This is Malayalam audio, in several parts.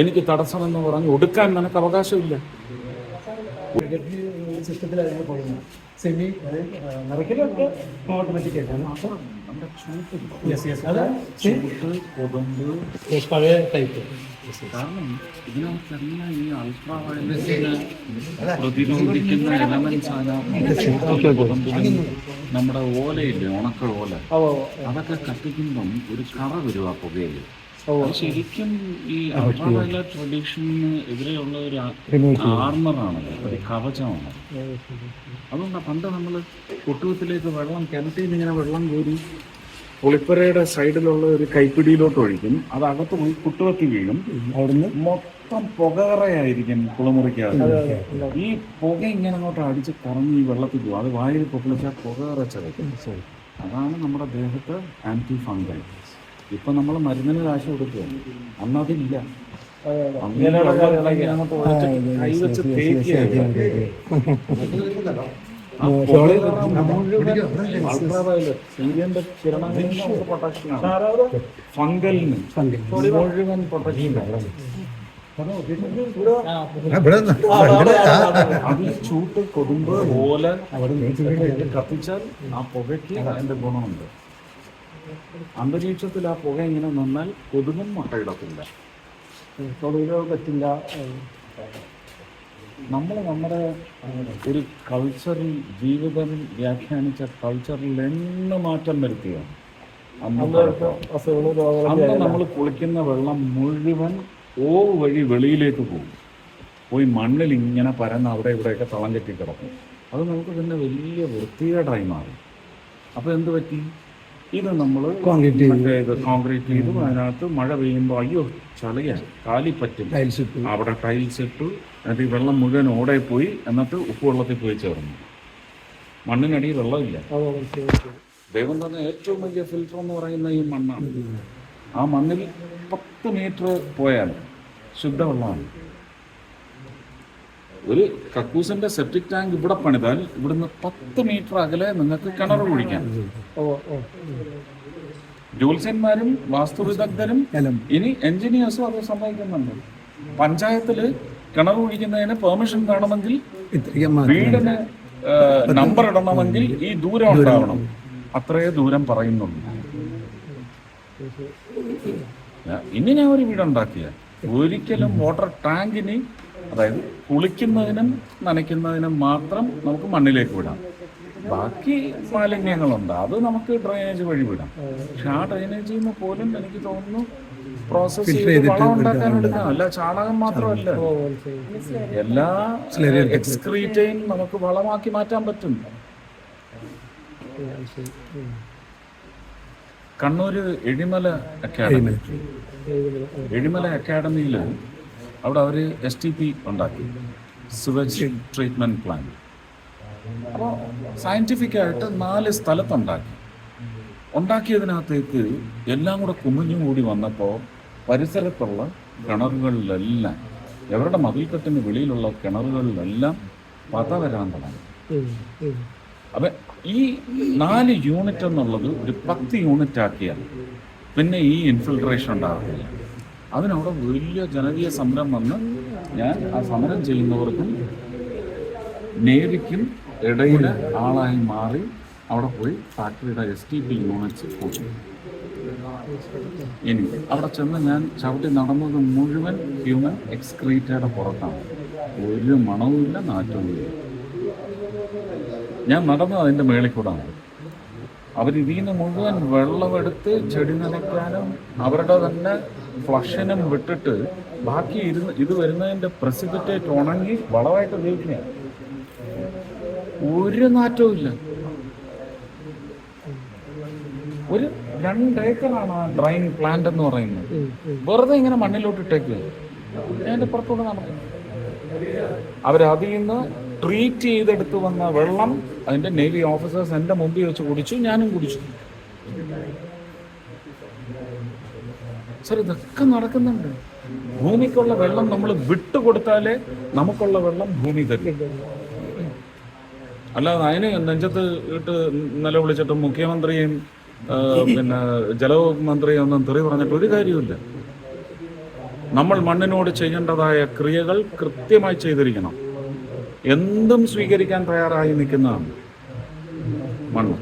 എനിക്ക് തടസ്സമെന്ന് പറഞ്ഞ് ഒടുക്കാൻ നിനക്ക് അവകാശമില്ല. സിസ്റ്റത്തിലാണ് പോകുന്നത് സെമി നിറയ്ക്കലൊക്കെ ഓട്ടോമാറ്റിക് ആയിട്ടാണ്. യെസ് യെസ് അത് ചൂട്ട് കൊതുമ്പ് പഴയ ടൈപ്പ് കാരണം ഇതിനകത്തെല്ലാം ഈ അൾട്രാ വയലറ്റിനെ പ്രതിരോധിക്കുന്ന എലമെന്റ്സ് ആണ് കൊതുമ്പിലും നമ്മുടെ ഓലയില്ലേ ഉണക്ക ഓല അതൊക്കെ കത്തിക്കുമ്പം ഒരു കറ വരുവാ അത് ശരിക്കും ഈ അൾട്രാ ട്രഡീഷന് എതിരെയുള്ള ഒരു ആർമറാണ് ഒരു കവചമാണ്. അതുകൊണ്ടാണ് പണ്ട് നമ്മൾ കുട്ടുവത്തിലേക്ക് വെള്ളം കിണറ്റിൽ നിന്ന് ഇങ്ങനെ വെള്ളം കോരി ഒളിപ്പുരയുടെ സൈഡിലുള്ള ഒരു കൈപ്പിടിയിലോട്ട് ഒഴിക്കും. അത് അകത്ത് പോയി കുട്ടുവത്തി വീഴും. അവിടുന്ന് മൊത്തം പുകയറയായിരിക്കും കുളമുറിക്കാതെ ഈ പുക ഇങ്ങനെ അങ്ങോട്ട് അടിച്ച് കറങ്ങി ഈ വെള്ളത്തിൽ പോകും അത് വായിൽ പൊക്കിളിച്ചാൽ പുകയറ ചതയ്ക്കും. അതാണ് നമ്മുടെ ദേഹത്ത് ആന്റി ഫംഗൽ ഇപ്പൊ നമ്മൾ മരുന്നിന് കാശ് കൊടുക്കുക അന്നതില്ല അന്ന് അതില്ല സൂര്യന്റെ കിരണങ്ങളിൽ. ഫംഗലിന് മുഴുവൻ ചൂട്ട് കൊതുമ്പ് ഓല കത്തിച്ചാൽ ആ പുകയ്ക്ക് അതിന്റെ ഗുണമുണ്ട് അന്തരീക്ഷത്തിൽ ആ പുക ഇങ്ങനെ നിന്നാൽ കൊതുകും മുട്ടയിടത്തില്ല തൊഴിലോ പറ്റില്ല. നമ്മൾ നമ്മുടെ ഒരു കൾച്ചറിൽ ജീവിതം വ്യാഖ്യാനിച്ച കൾച്ചറിൽ എന്ന് മാറ്റം വരുത്തിയാണ്. അന്ന് നമ്മൾ കുളിക്കുന്ന വെള്ളം മുഴുവൻ ഓ വഴി വെളിയിലേക്ക് പോകും. പോയി മണ്ണിൽ ഇങ്ങനെ പരന്ന് അവിടെ ഇവിടെയൊക്കെ തളം കെട്ടി കിടക്കും. അത് നമുക്ക് തന്നെ വലിയ വൃത്തികേടായി മാറി. അപ്പോൾ എന്ത് പറ്റി? ഇത് നമ്മൾ കോൺക്രീറ്റ് കോൺക്രീറ്റ് ചെയ്തു. അതിനകത്ത് മഴ പെയ്യുമ്പോൾ അയ്യോ ചളിയാണ്. കാലി പറ്റും. ടൈൽസ് ഇട്ടു. അവിടെ ടൈൽസ് ഇട്ടു. എന്നിട്ട് ഈ വെള്ളം മുഴുവൻ ഓടെ പോയി. എന്നിട്ട് ഉപ്പുവെള്ളത്തിൽ പോയി ചേർന്നു മണ്ണിനടിയിൽ വെള്ളമില്ല. ദൈവം തന്നെ ഏറ്റവും വലിയ ഫിൽറ്റർ എന്ന് പറയുന്ന ഈ മണ്ണാണ്. ആ മണ്ണിൽ പത്ത് മീറ്റർ പോയാൽ ശുദ്ധവെള്ളമാണ് ഒരു കക്കൂസിന്റെ സെപ്റ്റിക് ടാങ്ക് ഇവിടെ പണിതാൽ ഇവിടുന്ന് പത്ത് മീറ്റർ അകലെ നിങ്ങൾക്ക് കിണർ കുഴിക്കാം ഓ ഓ. വിദഗ്ധരും ഇനി എഞ്ചിനീയേഴ്സും അത് സമ്മതിക്കുന്നുണ്ട്. പഞ്ചായത്തിൽ കിണർ കുഴിക്കുന്നതിന് പെർമിഷൻ വേണമെങ്കിൽ വീടിന് നമ്പർ ഇടണമെങ്കിൽ ഈ ദൂരം ഉണ്ടാവണം. അത്രേ ദൂരം പറയുന്നുണ്ട് ഇനി ഞാൻ ഒരു വീടുണ്ടാക്കിയ. ഒരിക്കലും വാട്ടർ ടാങ്കിന് അതായത് കുളിക്കുന്നതിനും നനയ്ക്കുന്നതിനും മാത്രം നമുക്ക് മണ്ണിലേക്ക് വിടാം. ബാക്കി മാലിന്യങ്ങളുണ്ട്. അത് നമുക്ക് ഡ്രൈനേജ് വഴി വിടാം. പക്ഷെ ആ ഡ്രൈനേജിൽ നിന്ന് പോലും എനിക്ക് തോന്നുന്നു പ്രോസസ് ചെയ്ത് വളം ഉണ്ടാക്കാൻ എടുക്കാം. അല്ല ചാണകം മാത്രമല്ല. എല്ലാ എക്സ്ക്രീറ്റയും നമുക്ക് വളമാക്കി മാറ്റാൻ പറ്റും. കണ്ണൂര് എഴിമല അക്കാഡമി. എഴിമല. അക്കാഡമിയിൽ അവിടെ അവർ എസ് ടി പി ഉണ്ടാക്കി. സുവജ് ട്രീറ്റ്മെന്റ് പ്ലാൻ അപ്പോൾ സയന്റിഫിക്കായിട്ട് നാല് സ്ഥലത്തുണ്ടാക്കി. ഉണ്ടാക്കിയതിനകത്തേക്ക് എല്ലാം കൂടെ കുമിഞ്ഞു കൂടി വന്നപ്പോൾ പരിസരത്തുള്ള കിണറുകളിലെല്ലാം എവരുടെ മതിൽക്കെട്ടിന് വെളിയിലുള്ള കിണറുകളിലെല്ലാം പത വരാൻ തുടങ്ങി. അപ്പം ഈ നാല് യൂണിറ്റ് എന്നുള്ളത് ഒരു പത്ത് യൂണിറ്റ് ആക്കിയാൽ പിന്നെ ഈ ഇൻഫിൽട്രേഷൻ ഉണ്ടാകത്തില്ല. അതിനവിടെ വലിയ ജനകീയ സമരം വന്ന് ഞാൻ ആ സമരം ചെയ്യുന്നവർക്കും നേവിക്കും ഇടയിൽ ആളായി മാറി അവിടെ പോയി ഫാക്ടറിയുടെ എസ് ടി പി യൂണിറ്റ് പോയി ഇനി അവിടെ ചെന്ന് ഞാൻ ചവിട്ടി നടന്നത് മുഴുവൻ ഹ്യൂമൻ എക്സ്ക്രീറ്റയുടെ പുറത്താണ്. ഒരു മണവുമില്ല നാറ്റവുമില്ല. ഞാൻ നടന്നത് അതിന്റെ മേളിൽ കൂടാണ് അവരിതിൽ നിന്ന് മുഴുവൻ വെള്ളമെടുത്ത് ചെടി നനയ്ക്കാനും അവരുടെ തന്നെ ഫ്ലഷനും വിട്ടിട്ട് ബാക്കി ഇരുന്ന് ഇത് വരുന്നതിന്റെ പ്രസിപ്പിറ്റേറ്റ് ഉണങ്ങി വളമായിട്ട് ഉപയോഗിക്കുക ഒരു നാറ്റവും ഇല്ല. ഒരു രണ്ട് ഏക്കറാണ് ആ ഡ്രൈങ് പ്ലാന്റ് എന്ന് പറയുന്നത്. വെറുതെ ഇങ്ങനെ മണ്ണിലോട്ട് ഇട്ടേക്കുക അതിന്റെ പുറത്തൂടെ നടക്കും. അവരതിൽ നിന്ന് ട്രീറ്റ് ചെയ്തെടുത്ത് വന്ന വെള്ളം അതിന്റെ നേവി ഓഫീസേഴ്സ് എന്റെ മുമ്പിൽ വെച്ച് കുടിച്ചു ഞാനും കുടിച്ചു. സർ ഇതൊക്കെ നടക്കുന്നുണ്ട്. ഭൂമിക്കുള്ള വെള്ളം നമ്മൾ വിട്ടുകൊടുത്താലേ നമുക്കുള്ള വെള്ളം ഭൂമി തരും. അല്ലാതെ അതിന് നെഞ്ചത്ത് ഇട്ട് നിലവിളിച്ചിട്ട് മുഖ്യമന്ത്രിയും പിന്നെ ജലവകുപ്പ് ജലമന്ത്രിയും ഒന്നും തെറി പറഞ്ഞിട്ട് ഒരു കാര്യമില്ല നമ്മൾ മണ്ണിനോട് ചെയ്യേണ്ടതായ ക്രിയകൾ കൃത്യമായി ചെയ്തിരിക്കണം. എന്തും സ്വീകരിക്കാൻ തയ്യാറായി നിൽക്കുന്ന മണ്ണ്.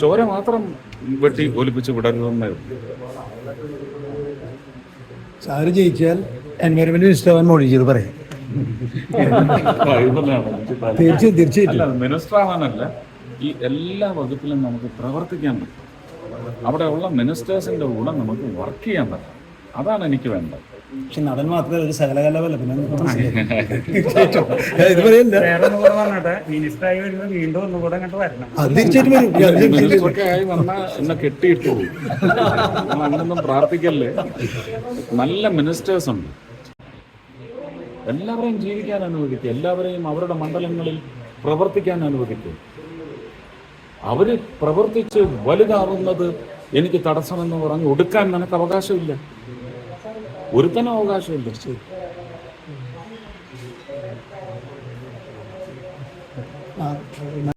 ചോര മാത്രം വെട്ടി ഒലിപ്പിച്ച് വിടരുതെന്നേ. സാറ് ജയിച്ചാൽ എൻവയറമെന്റ് മിനിസ്റ്റർ ആവാൻ മോഡി ചെയ്ത് പറയാം. തീർച്ചയായും തീർച്ചയായിട്ടും. അല്ല മിനിസ്റ്റർ ആവാനല്ല ഈ എല്ലാ വകുപ്പിലും നമുക്ക് പ്രവർത്തിക്കാൻ പറ്റും. അവിടെയുള്ള മിനിസ്റ്റേഴ്സിന്റെ കൂടെ നമുക്ക് വർക്ക് ചെയ്യാൻ പറ്റും. അതാണ് എനിക്ക് വേണ്ടത്. പക്ഷെ നടൻ മാത്രമല്ല ഒരു സകലകലവല്ല. പിന്നെ ഇത് വരണം. അത് തീർച്ചയായിട്ടും വരും. എന്നെ കെട്ടിയിട്ടു. അങ്ങനൊന്നും പ്രാർത്ഥിക്കല്ലേ? നല്ല മിനിസ്റ്റേഴ്സ് ഉണ്ട്. എല്ലാവരെയും ജീവിക്കാൻ അനുവദിക്കുക എല്ലാവരെയും അവരുടെ മണ്ഡലങ്ങളിൽ പ്രവർത്തിക്കാൻ അനുവദിക്കുക അവർ പ്രവർത്തിച്ച് വലുതാവുന്നത് എനിക്ക് തടസ്സമെന്ന് പറഞ്ഞ് ഒടുക്കാൻ നിനക്ക് അവകാശമില്ല. ഒരുത്തനും അവകാശമില്ല ആ,